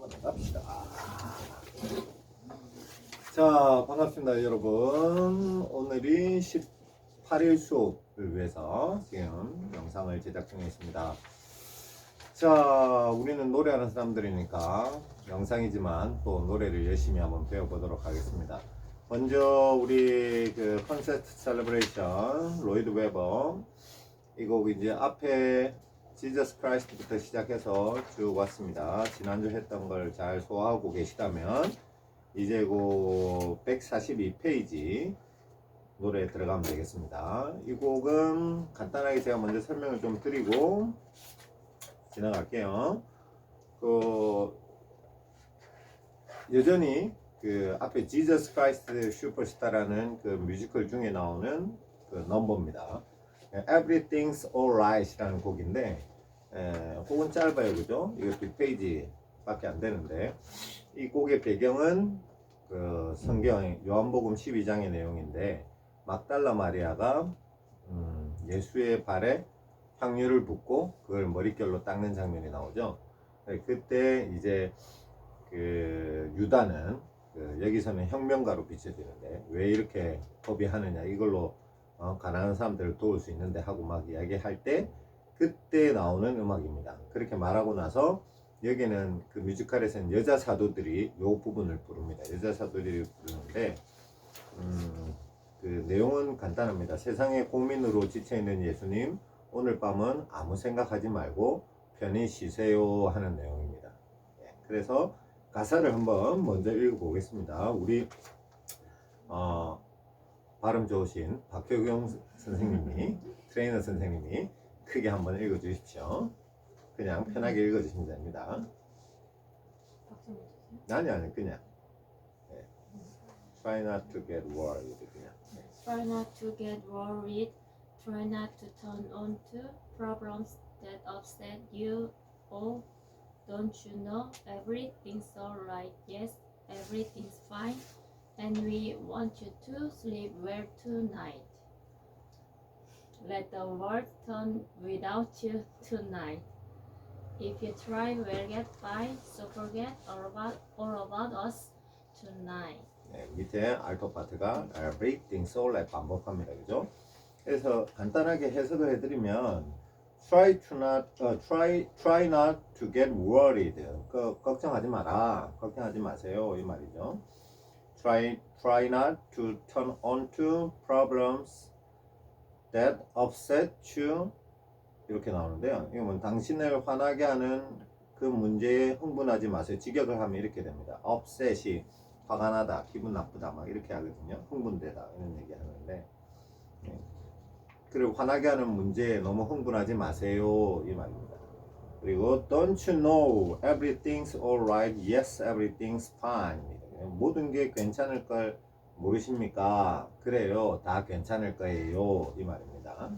한번 갑시다. 자, 반갑습니다, 여러분. 오늘이 18일 수업을 위해서 지금 영상을 제작 중에 있습니다. 자, 우리는 노래하는 사람들이니까 영상이지만 또 노래를 열심히 한번 배워보도록 하겠습니다. 먼저 우리 그 컨셉트 셀러브레이션 로이드 웨버 이 곡 이제 앞에 지저스 크라이스트부터 시작해서 쭉 왔습니다. 지난주 했던 걸 잘 소화하고 계시다면 이제 그 142페이지 노래 들어가면 되겠습니다. 이 곡은 간단하게 제가 먼저 설명을 좀 드리고 지나갈게요. 그 여전히 그 앞에 지저스 크라이스트 슈퍼스타라는 그 뮤지컬 중에 나오는 그 넘버입니다. Everything's Alright이라는 곡인데 에, 혹은 짧아요, 그죠? 이거 두 페이지밖에 안 되는데 이 곡의 배경은 그 성경 요한복음 12장의 내용인데 막달라 마리아가 음, 예수의 발에 향유를 붓고 그걸 머릿결로 닦는 장면이 나오죠. 네, 그때 이제 그 유다는 그 여기서는 혁명가로 비춰지는데 왜 이렇게 허비하느냐 이걸로 어, 가난한 사람들을 도울 수 있는데 하고 막 이야기할 때 그때 나오는 음악입니다. 그렇게 말하고 나서 여기는 그 뮤지컬에서는 여자 사도들이 요 부분을 부릅니다. 여자 사도들이 부르는데 음, 그 내용은 간단합니다. 세상의 공민으로 지쳐 있는 예수님 오늘 밤은 아무 생각하지 말고 편히 쉬세요 하는 내용입니다. 예, 그래서 가사를 한번 먼저 읽어보겠습니다. 우리 어, 발음 좋으신 박효경 선생님이 트레이너 선생님이 크게 한번 읽어 주십시오. 그냥 편하게 읽어 주시면 됩니다. 박수 못 주세요. 아니 아니 그냥 예. Try not to get worried 그냥 Try not to get worried. Try not to turn on to problems that upset you. Oh, don't you know everything's alright? Yes, everything's fine. And we want you to sleep well tonight. Let the world turn without you tonight. If you try, we'll get by. So forget all about all about us tonight. 네, 밑에 알토 파트가 everything's alright 반복합니다 그죠? 그래서 간단하게 해석을 해드리면 try to not 어, try try not to get worried 그, 걱정하지 마라 걱정하지 마세요 이 말이죠. Try try not to turn onto problems that upset you 이렇게 나오는데요. 이건 당신을 화나게 하는 그 문제에 흥분하지 마세요. 직역을 하면 이렇게 됩니다. upset이 화가 나다, 기분 나쁘다, 막 이렇게 하거든요. 흥분되다 이런 얘기 하는데 예. 그리고 화나게 하는 문제에 너무 흥분하지 마세요 이 말입니다. 그리고 don't you know everything's alright? Yes, everything's fine. 모든 게 괜찮을 걸 모르십니까? 그래요, 다 괜찮을 거예요 이 말입니다.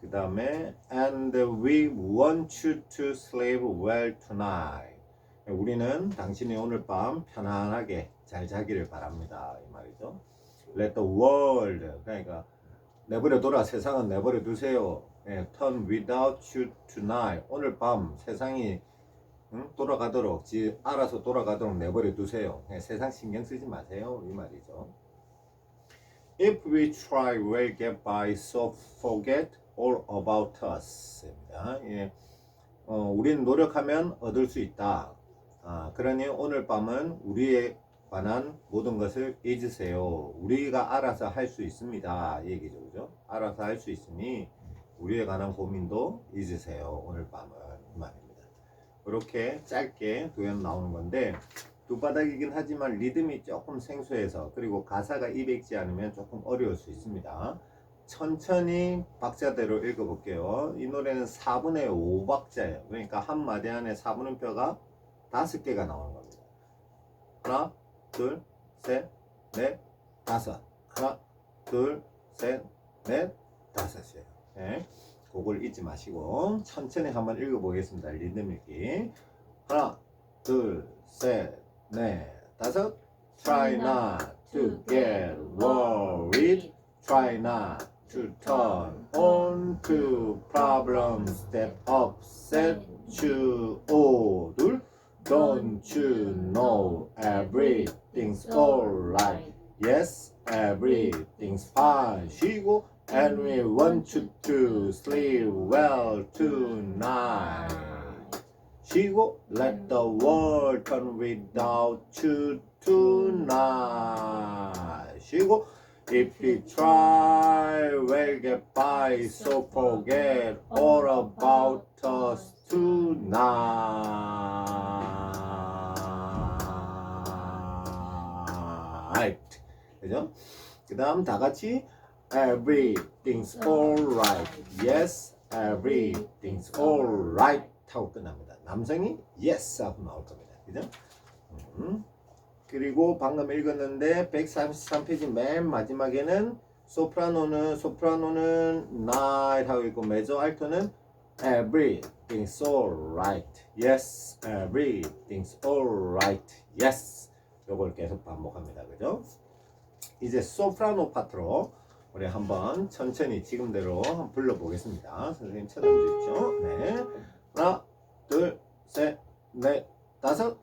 그 다음에 and we want you to sleep well tonight. 우리는 당신이 오늘 밤 편안하게 잘 자기를 바랍니다. 이 말이죠. Let the world 그러니까 내버려 둬라 세상은 내버려 두세요. 예, turn without you tonight. 오늘 밤 세상이 응? 돌아가도록 지 알아서 돌아가도록 내버려 두세요. 예, 세상 신경 쓰지 마세요. 이 말이죠. If we try, we'll get by. So forget all about us.입니다. 예, 어, 우리는 노력하면 얻을 수 있다. 아, 그러니 오늘 밤은 우리에 관한 모든 것을 잊으세요. 우리가 알아서 할 수 있습니다. 이 얘기죠, 그죠? 알아서 할 수 있으니 우리에 관한 고민도 잊으세요. 오늘 밤은 이 말입니다. 이렇게 짧게 도연 나오는 건데 두 바닥이긴 하지만 리듬이 조금 생소해서 그리고 가사가 입에 있지 않으면 조금 어려울 수 있습니다. 천천히 박자대로 읽어볼게요. 이 노래는 4분의 5박자예요. 그러니까 한 마디 안에 4분음표가 다섯 개가 나오는 겁니다. 하나, 둘, 셋, 넷, 다섯. 하나, 둘, 셋, 넷, 다섯이에요. 네. 그걸 잊지 마시고 천천히 한번 읽어보겠습니다. 리듬 읽기. 하나, 둘, 셋, 넷, 다섯. Try not to get worried. Try not to turn on to problems that upset you. 오, 둘. Don't you know everything's alright? Yes, everything's fine. 쉬고 and we want you to sleep well tonight. 쉬고 let the world turn without you tonight. 쉬고 if we try, we'll get by. So forget all about us tonight. 그죠? 그 다음 다 같이 everything's alright. Yes, everything's alright 하고 끝납니다. 남성이 yes 하고 나올 겁니다. 그죠? 음. 그리고 방금 읽었는데 133페이지 맨 마지막에는 소프라노는 소프라노는 night 하고 있고 메조 알토는 everything's alright. Yes, everything's alright. Yes. 요걸 계속 반복합니다. 그죠? 이제 소프라노 파트로 우리 한번 천천히 지금대로 한번 불러보겠습니다. 선생님 쳐다보십시오. 네. 하나, 둘, 셋, 넷, 다섯.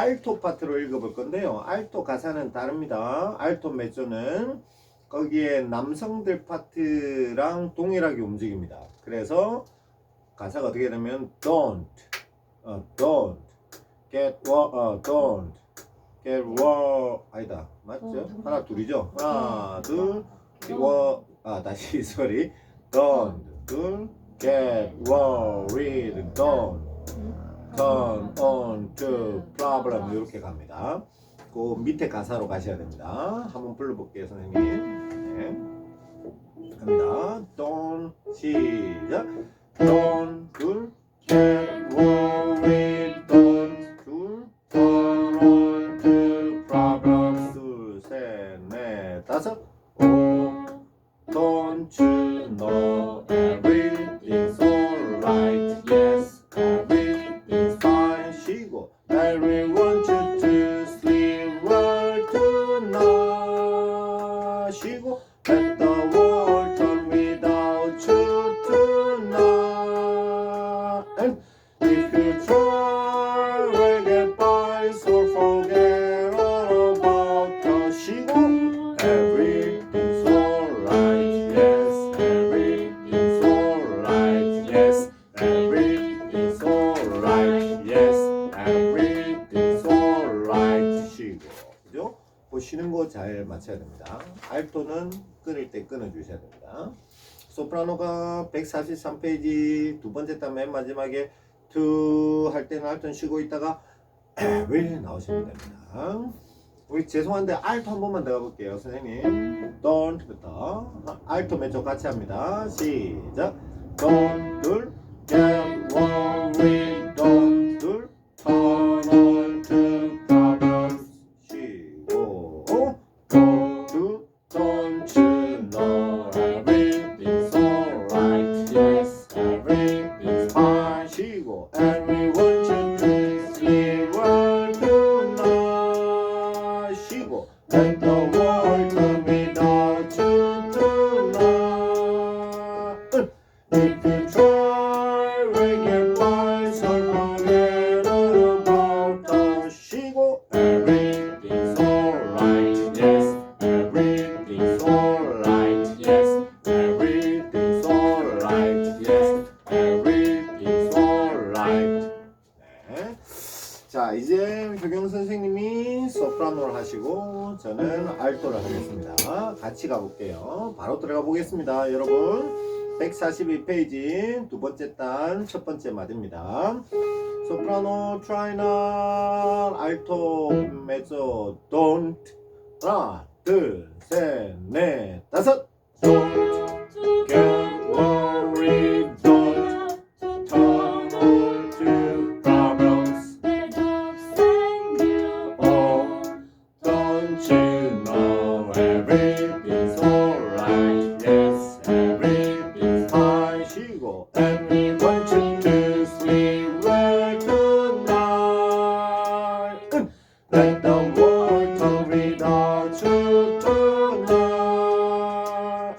알토 파트로 읽어볼 건데요. 알토 가사는 다릅니다. 알토 메조는 거기에 남성들 파트랑 동일하게 움직입니다. 그래서 가사가 어떻게 되면 don't, 어, don't, get war, 어, don't, get war 아니다 맞죠? 어, 하나 둘이죠. 하나 둘, war 아 다시 sorry, don't, 둘, get worried, don't. turn on to problem 이렇게 갑니다. 그 밑에 가사로 가셔야 됩니다. 한번 불러볼게요, 선생님. 네. 갑니다. Don't 시작. Don't 둘 get worried. Don't 둘 turn on to problems 둘셋 넷 다섯. Oh, don't 그잘 맞춰야 됩니다. 알토는 끊을 때 끊어 주셔야 됩니다. 소프라노가 143페이지 두 번째 단 맨 마지막에 to 할 때는 알토는 쉬고 있다가 will 나오시면 됩니다. 우리 죄송한데 알토 한 번만 더 가볼게요 선생님. Don't부터. 알토 맨쪽 같이 합니다. 시작. Don't 둘 자 이제 효경 선생님이 소프라노를 하시고 저는 알토를 하겠습니다. 같이 가볼게요. 바로 들어가 보겠습니다. 여러분. 142페이지 두 번째 단 첫 번째 마디입니다. 소프라노, 트라이나, 알토, 메조, don't 하나, 둘, 셋, 넷, 다섯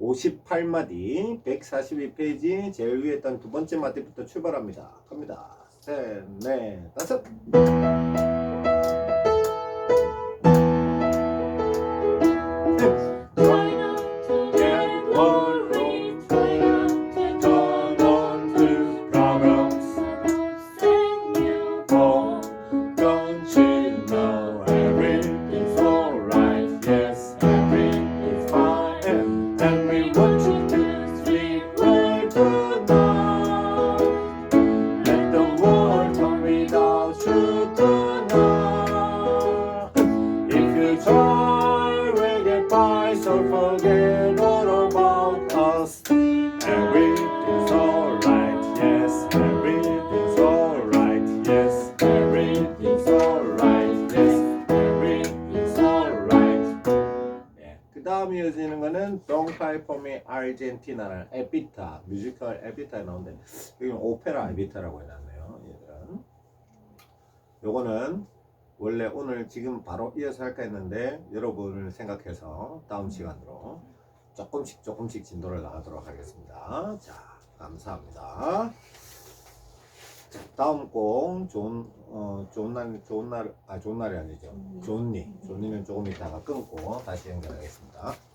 58마디 142페이지 제일 위에 있던 두 번째 마디부터 출발합니다. 갑니다. 셋, 넷, 다섯. By, so forget all about us. Everything's alright, yes, everything's alright, yes, everything's alright, yes, everything's alright. 네, 그 다음 이어지는 거는 Don't Cry For Me Argentina라는 에피타, 뮤지컬 에피타에 나오는데 여기는 오페라 에피타라고 해놨네요, 얘들은. 요거는 원래 오늘 지금 바로 이어서 할까 했는데 여러분을 생각해서 다음 시간으로 조금씩 조금씩 진도를 나가도록 하겠습니다. 자, 감사합니다. 자, 다음 곡 좋은 어 좋은 날 좋은 날아 좋은 날이 아니죠. 좋은 니 좋은 니는 조금 이따가 끊고 다시 연결하겠습니다.